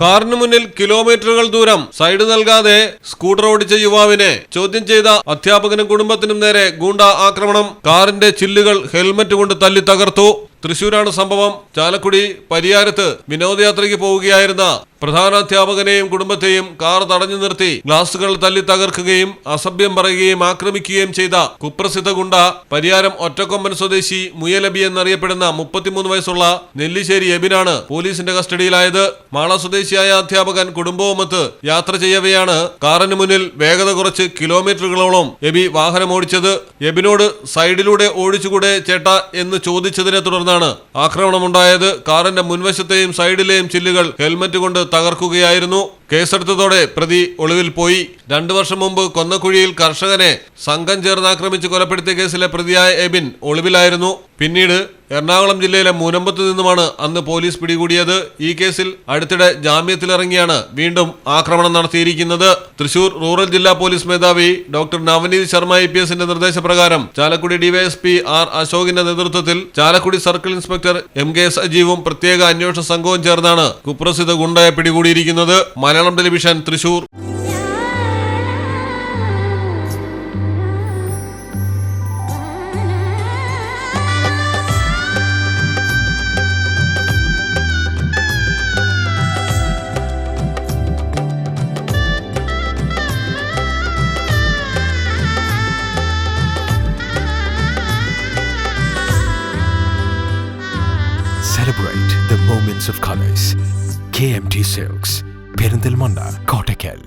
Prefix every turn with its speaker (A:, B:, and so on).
A: കാറിന് മുന്നിൽ കിലോമീറ്ററുകൾ ദൂരം സൈഡ് നൽകാതെ സ്കൂട്ടർ ഓടിച്ച യുവാവിനെ ചോദ്യം ചെയ്ത അധ്യാപകനും കുടുംബത്തിനും നേരെ ഗൂണ്ട ആക്രമണം. കാറിന്റെ ചില്ലുകൾ ഹെൽമറ്റ് കൊണ്ട് തല്ലി തകർത്തു. തൃശൂരാണ് സംഭവം. ചാലക്കുടി പരിയാരത്ത് വിനോദയാത്രയ്ക്ക് പോവുകയായിരുന്ന പ്രധാനാധ്യാപകനെയും കുടുംബത്തെയും കാർ തടഞ്ഞു നിർത്തി ഗ്ലാസുകൾ തല്ലി തകർക്കുകയും അസഭ്യം പറയുകയും ആക്രമിക്കുകയും ചെയ്ത കുപ്രസിദ്ധ ഗുണ്ട പരിയാരം ഒറ്റക്കൊമ്പൻ സ്വദേശി മുയലബി എന്നറിയപ്പെടുന്ന മുപ്പത്തിമൂന്ന് വയസ്സുള്ള നെല്ലിശ്ശേരി എബിനാണ് പോലീസിന്റെ കസ്റ്റഡിയിലായത്. മാള സ്വദേശിയായ അധ്യാപകൻ കുടുംബവുമൊത്ത് യാത്ര ചെയ്യവെയാണ്. കാറിന് മുന്നിൽ വേഗത കുറച്ച് കിലോമീറ്ററുകളോളം എബി വാഹനം ഓടിച്ചത്. എബിനോട് സൈഡിലൂടെ ഓടിച്ചുകൂടെ ചേട്ട എന്ന് ചോദിച്ചതിനെ തുടർന്നാണ് ആക്രമണമുണ്ടായത്. കാറിന്റെ മുൻവശത്തെയും സൈഡിലെയും ചില്ലുകൾ ഹെൽമറ്റ് കൊണ്ട് തകർക്കുകയായിരുന്നു. കേസെടുത്തതോടെ പ്രതി ഒളിവിൽ പോയി. രണ്ടു വർഷം മുമ്പ് കൊന്നക്കുഴിയിൽ കർഷകനെ സംഘം ചേർന്ന് ആക്രമിച്ച് കൊലപ്പെടുത്തിയ കേസിലെ പ്രതിയായ എബിൻ ഒളിവിലായിരുന്നു. പിന്നീട് എറണാകുളം ജില്ലയിലെ മൂനമ്പത്ത് നിന്നുമാണ് അന്ന് പോലീസ് പിടികൂടിയത്. ഈ കേസിൽ അടുത്തിടെ ജാമ്യത്തിലിറങ്ങിയാണ് വീണ്ടും ആക്രമണം നടത്തിയിരിക്കുന്നത്. തൃശൂർ റൂറൽ ജില്ലാ പോലീസ് മേധാവി doctor Navneet Sharma I P എസിന്റെ നിർദ്ദേശപ്രകാരം ചാലക്കുടി ഡിവൈഎസ്പി ആർ അശോകിന്റെ നേതൃത്വത്തിൽ Chalakudy circle inspector M K സജീവും പ്രത്യേക അന്വേഷണ സംഘവും ചേർന്നാണ് കുപ്രസിദ്ധ ഗുണ്ടയെ പിടികൂടിയിരിക്കുന്നത്. Malayalam television Thrissur.
B: celebrate the moments of colors. KMT Silks, Perindal Monda, Kottakal.